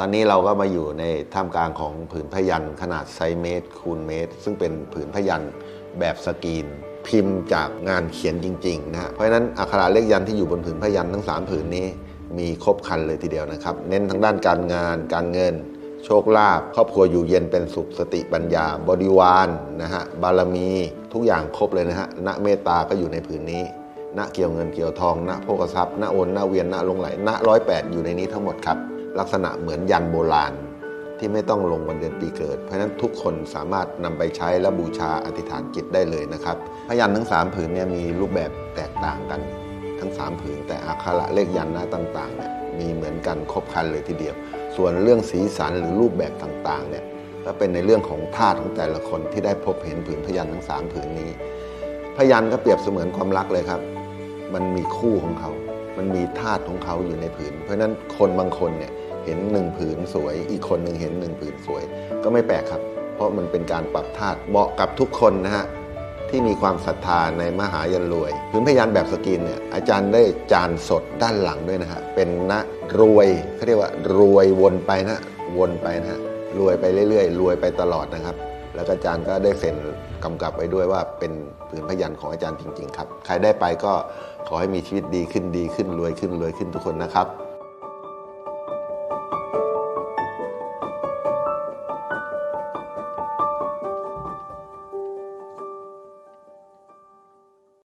ตอนนี้เราก็มาอยู่ในท่ามกลางของผืนพยันขนาดไซเมตร คูณเมตร ซึ่งเป็นผืนพยันแบบสกรีน พิมพ์จากงานเขียนจริงๆนะเพราะฉะนั้นอักขระเลขยันที่อยู่บนผืนพยันทั้ง 3 ผืนนี้ มีครบครันเลยทีเดียวนะครับ เน้นทั้งด้านการงาน การเงิน โชคลาภครอบครัวอยู่เย็นเป็นสุขสติปัญญา บริวารนะฮะบารมีทุกอย่างครบเลยนะฮะณเมตตาก็อยู่ในผืนนี้ณเกี่ยวเงินเกี่ยวทองณโภคทรัพย์ณโอนณเวียนณลงไหลณร้อยแปดอยู่ในนี้ทั้งหมดครับ ลักษณะเหมือนยันโบราณที่ไม่ต้องลงวันเดือนปีเกิด เพราะฉะนั้นทุกคนสามารถนำไปใช้และบูชาอธิษฐานจิตได้เลยนะครับพยันทั้ง 3 ผืนเนี่ยมีรูปแบบแตกต่างกัน ทั้ง 3 ผืน แต่อักขระเลขยันหน้าต่างๆเนี่ยมีเหมือนกันครบคันเลยทีเดียว ส่วนเรื่องสีสันหรือรูปแบบต่างๆเนี่ยก็เป็นในเรื่องของธาตุของแต่ละคนที่ได้พบเห็นผืนพยันทั้ง 3 ผืนนี้ พยันก็เปรียบเสมือนความรักเลยครับ มันมีคู่ของเขา มันมีธาตุของเขาอยู่ในผืน เพราะฉะนั้นคนบางคนเนี่ย เห็นหนึ่งผืนสวย อีกคนหนึ่งเห็นหนึ่งผืนสวย ก็ไม่แปลกครับ เพราะมันเป็นการปรับธาตุเหมาะกับทุกคนนะฮะที่มีความศรัทธาในมหายันรวยผืนพยันแบบสกรีนเนี่ยอาจารย์ได้จานสดด้านหลังด้วยนะฮะเป็นนะรวยเขาเรียกว่ารวยวนไปนะวนไปนะฮะรวยไปเรื่อยๆ รวยไปตลอดนะครับ แล้วก็อาจารย์ก็ได้เซ็นกำกับไว้ด้วยว่าเป็นผืนพยันของอาจารย์จริง ๆ ครับ ใครได้ไปก็ขอให้มีชีวิตดีขึ้นดีขึ้นรวยขึ้นรวยขึ้นทุกคนนะครับ